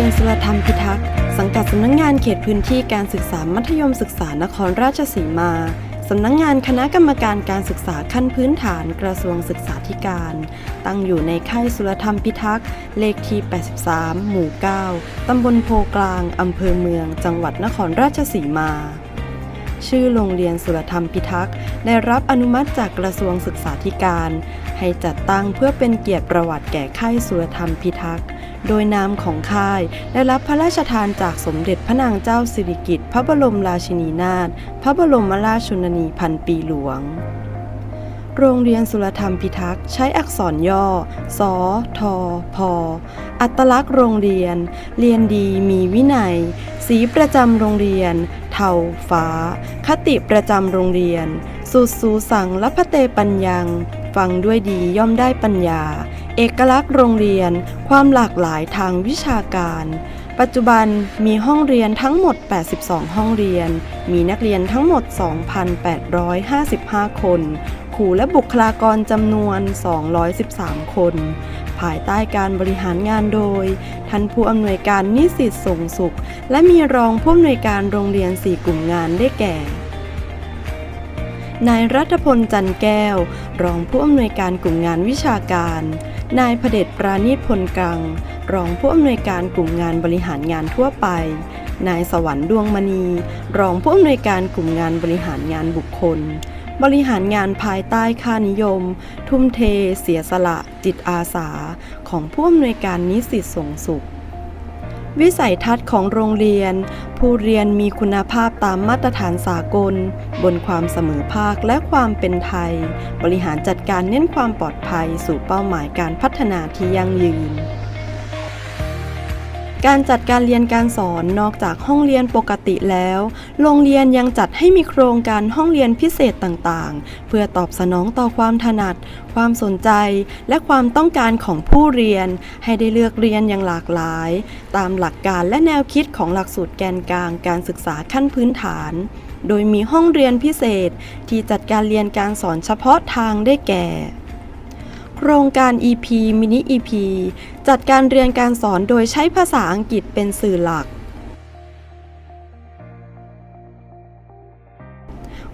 รียนสุรธรรมพิทักษ์สังกัดสำนักงานเขตพื้นที่การศึกษามัธยมศึกษานครราชสีมาสำนักงานคณะกรรมการการศึกษาขั้นพื้นฐานกระทรวงศึกษาธิการ ตั้งอยู่ในค่ายสุรธรรมพิทักษ์ เลขที่ 83 หมู่ 9 ตำบลโพกลาง อำเภอเมือง จังหวัดนครราชสีมา ชื่อโรงเรียนสุรธรรมพิทักษ์ ได้รับอนุมัติจากกระทรวงศึกษาธิการ ให้จัดตั้งเพื่อเป็นเกียรติประวัติแก่ค่ายสุรธรรมพิทักษ์ โดยนามของค่าย ได้รับพระราชทานจากสมเด็จพระนางเจ้าสิริกิติ์พระบรมราชินีนาถพระบรมราชชนนีพันปีหลวง โรงเรียนสุรธรรมพิทักษ์ใช้อักษรย่อ สอทอพอ อัตลักษณ์โรงเรียน เรียนดีมีวินัย สีประจำโรงเรียน เทาฟ้า คติประจำโรงเรียนสูตรสูสังและพระเตปัญญัง ฟังด้วยดีย่อมได้ปัญญา เอกลักษณ์โรงเรียน ความหลากหลายทางวิชาการ ปัจจุบันมีห้องเรียนทั้งหมด 82 ห้องเรียน มีนักเรียนทั้งหมด 2,855 คนครูและบุคลากรจำนวน 213 คน ภายใต้การบริหารงานโดย ท่านผู้อำนวยการนิสิตส่งสุข และมีรองผู้อำนวยการโรงเรียน 4 กลุ่มงานได้แก่ นายรัฐพลจันแก้ว รองผู้อำนวยการกลุ่มงานวิชาการ นายพเดชปราณีพลกลังรองผู้อำนวยการกลุ่มงานบริหารงานทั่วไป นายสวรรค์ดวงมณี รองผู้อำนวยการกลุ่มงานบริหารงานบุคคล บริหารงานภายใต้ค่านิยม ทุ่มเท เสียสละ จิตอาสา ของผู้อำนวยการนิสิตส่งสุข วิสัยทัศน์ของโรงเรียน ผู้เรียนมีคุณภาพตามมาตรฐานสากล บนความเสมอภาคและความเป็นไทย บริหารจัดการเน้นความปลอดภัยสู่เป้าหมายการพัฒนาที่ยั่งยืน การจัดการเรียนการสอนนอกจากห้องเรียนปกติแล้ว โรงเรียนยังจัดให้มีโครงการห้องเรียนพิเศษต่างๆ เพื่อตอบสนองต่อความถนัด ความสนใจ และความต้องการของผู้เรียน ให้ได้เลือกเรียนอย่างหลากหลาย ตามหลักการและแนวคิดของหลักสูตรแกนกลางการศึกษาขั้นพื้นฐาน โดยมีห้องเรียนพิเศษที่จัดการเรียนการสอนเฉพาะทางได้แก่ ครงการ EP Mini EP จัดการเรียนการสอนโดยใช้ภาษาอังกฤษเป็นสื่อหลัก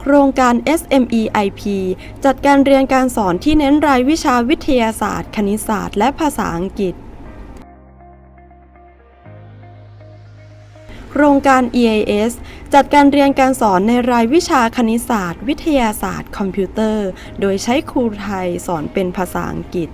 โครงการ SME IP จัดการเรียนการสอนที่เน้นรายวิชาวิทยาศาสตร์ คณิตศาสตร์ และภาษาอังกฤษ โครงการ EAS จัดการเรียนการสอนในรายวิชาคณิตศาสตร์ วิทยาศาสตร์ คอมพิวเตอร์ โดยใช้ครูไทยสอนเป็นภาษาอังกฤษ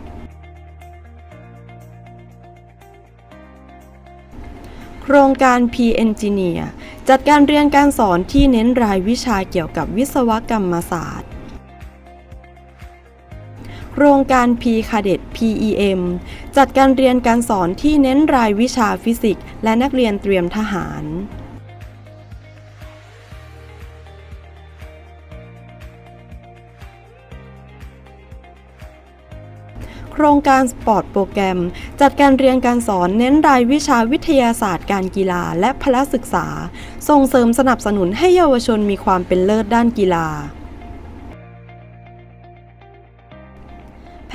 โครงการ P Engineer จัดการเรียนการสอนที่เน้นรายวิชาเกี่ยวกับวิศวกรรมศาสตร์ โครงการ P Cadet PEM จัดการเรียนการสอนที่เน้นรายวิชาฟิสิกส์และนักเรียนเตรียมทหารโครงการสปอร์ตโปรแกรม จัดการเรียนการสอนเน้นรายวิชาวิทยาศาสตร์การกีฬาและพละศึกษา ส่งเสริมสนับสนุนให้เยาวชนมีความเป็นเลิศด้านกีฬา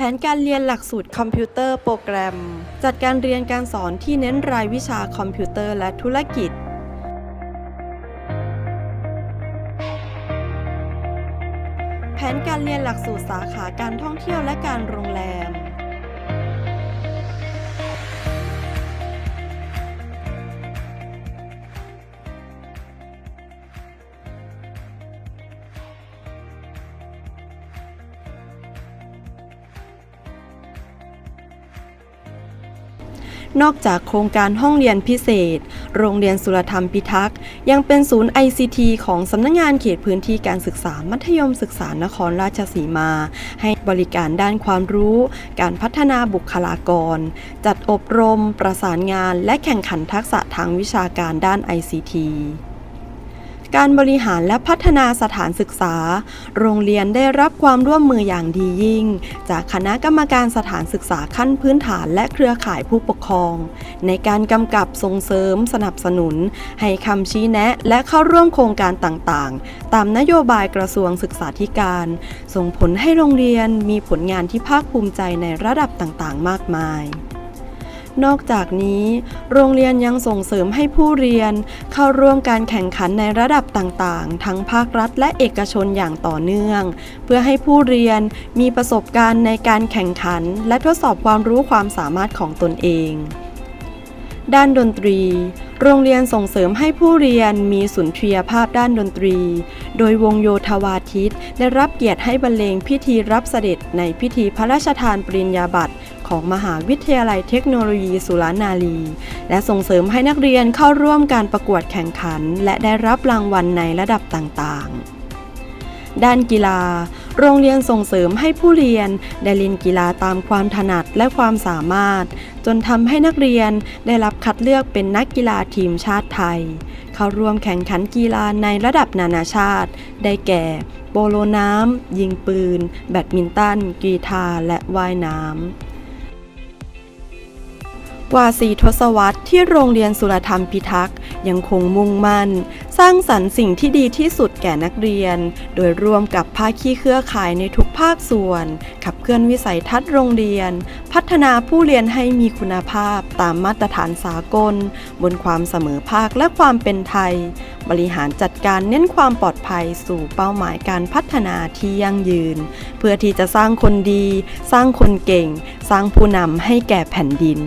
แผนการเรียนหลักสูตรคอมพิวเตอร์โปรแกรม จัดการเรียนการสอนที่เน้นรายวิชาคอมพิวเตอร์และธุรกิจ แผนการเรียนหลักสูตรสาขาการท่องเที่ยวและการโรงแรม นอกจากโครงการห้องเรียนพิเศษ โรงเรียนสุรธรรมพิทักษ์ ยังเป็นศูนย์ ICT ของสำนักงงานเขตพื้นที่การศึกษามัธยมศึกษานครราชสีมา ให้บริการด้านความรู้ การพัฒนาบุคลากร จัดอบรม ประสานงาน และแข่งขันทักษะทางวิชาการด้าน ICT การบริหารและพัฒนาสถานศึกษา โรงเรียนได้รับความร่วมมืออย่างดียิ่ง จากคณะกรรมการสถานศึกษาขั้นพื้นฐานและเครือข่ายผู้ปกครอง ในการกำกับส่งเสริมสนับสนุน ให้คำชี้แนะและเข้าร่วมโครงการต่างๆ ตามนโยบายกระทรวงศึกษาธิการ ส่งผลให้โรงเรียนมีผลงานที่ภาคภูมิใจในระดับต่างๆ มากมาย นอกจากนี้ โรงเรียนยังส่งเสริมให้ผู้เรียน เข้าร่วมการแข่งขันในระดับต่างๆ ทั้งภาครัฐและเอกชนอย่างต่อเนื่อง เพื่อให้ผู้เรียนมีประสบการณ์ในการแข่งขัน และทดสอบความรู้ความสามารถของตนเอง ด้านดนตรีโรงเรียนส่งเสริมให้ผู้เรียนมีสุนทรียภาพด้านดนตรี โดยวงโยธวาทิตได้รับเกียรติให้บรรเลงพิธีรับเสด็จในพิธีพระราชทานปริญญาบัตร ของมหาวิทยาลัยเทคโนโลยีสุรานารี และส่งเสริมให้นักเรียนเข้าร่วมการประกวดแข่งขัน และได้รับรางวัลในระดับต่างๆ ด้านกีฬา โรงเรียนส่งเสริมให้ผู้เรียนได้เล่นกีฬาตามความถนัดและความสามารถ จนทำให้นักเรียนได้รับคัดเลือกเป็นนักกีฬาทีมชาติไทย เข้าร่วมแข่งขันกีฬาในระดับนานาชาติ ได้แก่โปโลน้ำ ยิงปืน แบดมินตัน กีฬาและว่ายน้ำ กว่าสี่ทศวรรษที่โรงเรียนสุรธรรมพิทักษ์ยังคงมุ่งมั่น สร้างสรรค์สิ่งที่ดีที่สุดแก่นักเรียน โดยร่วมกับภาคีเครือข่ายในทุกภาคส่วน ขับเคลื่อนวิสัยทัศน์โรงเรียน พัฒนาผู้เรียนให้มีคุณภาพตามมาตรฐานสากล บนความเสมอภาคและความเป็นไทย บริหารจัดการเน้นความปลอดภัยสู่เป้าหมายการพัฒนาที่ยั่งยืน เพื่อที่จะสร้างคนดี สร้างคนเก่ง สร้างผู้นำให้แก่แผ่นดิน